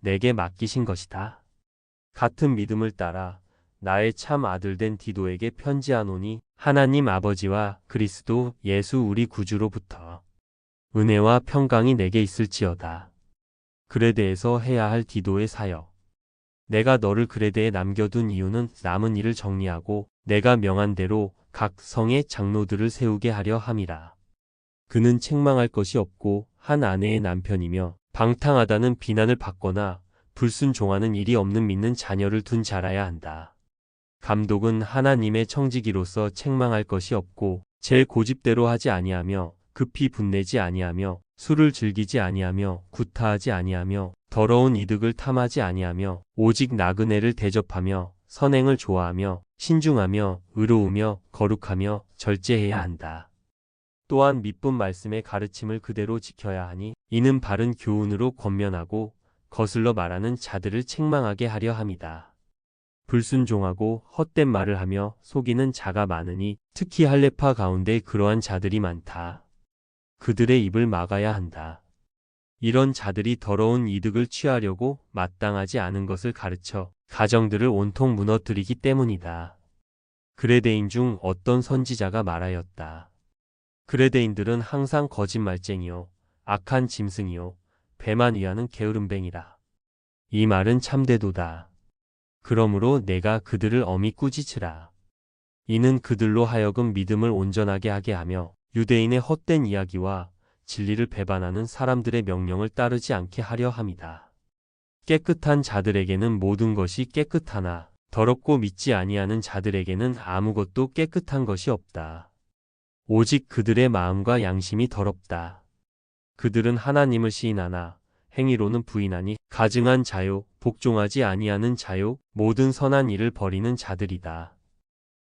내게 맡기신 것이다. 같은 믿음을 따라 나의 참 아들 된 디도에게 편지하노니 하나님 아버지와 그리스도 예수 우리 구주로부터 은혜와 평강이 내게 있을지어다. 그레데에서 해야 할 디도의 사역. 내가 너를 그레데에 남겨둔 이유는 남은 일을 정리하고 내가 명한 대로 각 성의 장로들을 세우게 하려 함이라. 그는 책망할 것이 없고 한 아내의 남편이며 방탕하다는 비난을 받거나 불순종하는 일이 없는 믿는 자녀를 둔 자라야 한다. 감독은 하나님의 청지기로서 책망할 것이 없고 제 고집대로 하지 아니하며 급히 분내지 아니하며 술을 즐기지 아니하며 구타하지 아니하며 더러운 이득을 탐하지 아니하며 오직 나그네를 대접하며 선행을 좋아하며 신중하며 의로우며 거룩하며 절제해야 한다. 또한 믿분 말씀의 가르침을 그대로 지켜야 하니 이는 바른 교훈으로 권면하고 거슬러 말하는 자들을 책망하게 하려 함이다. 불순종하고 헛된 말을 하며 속이는 자가 많으니 특히 할례파 가운데 그러한 자들이 많다. 그들의 입을 막아야 한다. 이런 자들이 더러운 이득을 취하려고 마땅하지 않은 것을 가르쳐 가정들을 온통 무너뜨리기 때문이다. 그레데인 중 어떤 선지자가 말하였다. 그레데인들은 항상 거짓말쟁이요, 악한 짐승이요, 배만 위하는 게으름뱅이라. 이 말은 참되도다. 그러므로 내가 그들을 엄히 꾸짖으라. 이는 그들로 하여금 믿음을 온전하게 하게 하며 유대인의 헛된 이야기와 진리를 배반하는 사람들의 명령을 따르지 않게 하려 함이다. 깨끗한 자들에게는 모든 것이 깨끗하나 더럽고 믿지 아니하는 자들에게는 아무것도 깨끗한 것이 없다. 오직 그들의 마음과 양심이 더럽다. 그들은 하나님을 시인하나 행위로는 부인하니 가증한 자요 복종하지 아니하는 자요 모든 선한 일을 버리는 자들이다.